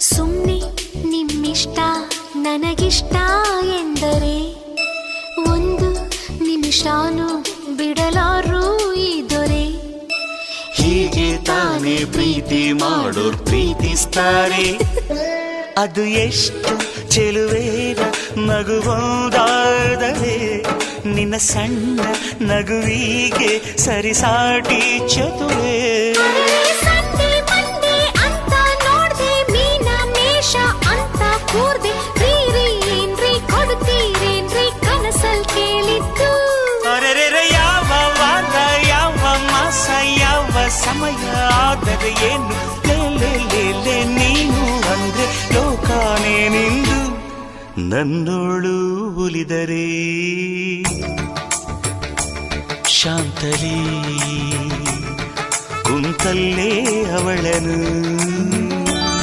ಸುಮ್ಮನೆ ನಿಮ್ಮಿಷ್ಟ, ನನಗಿಷ್ಟ ಎಂದರೆ ಒಂದು ನಿಮಿಷಾನು ಬಿಡಲಾರು ಈ ದೊರೆ. ಹೀಗೆ ತಾನೇ ಪ್ರೀತಿ ಮಾಡೋರ್ ಪ್ರೀತಿಸ್ತಾರೆ. ಅದು ಎಷ್ಟು ಚೆಲುವೇರ ನಗುವುದಾದರೆ. ನಿನ್ನ ಸಣ್ಣ ನಗುವಿಗೆ ಸರಿಸಾಟಿ ಚತುರೇ. ಸಮಯ ಆದರೆ ಏನು ಲೇ ಲೇ ಲೇ ಲೇ ನೀನು ಅಂದ್ರೆ ಲೋಕಾನೇ ನಿಂದು ನನ್ನೋಳು ಒಲಿದರೆ ಶಾಂತಲಿ ಕುಂತಲ್ಲೇ ಅವಳನು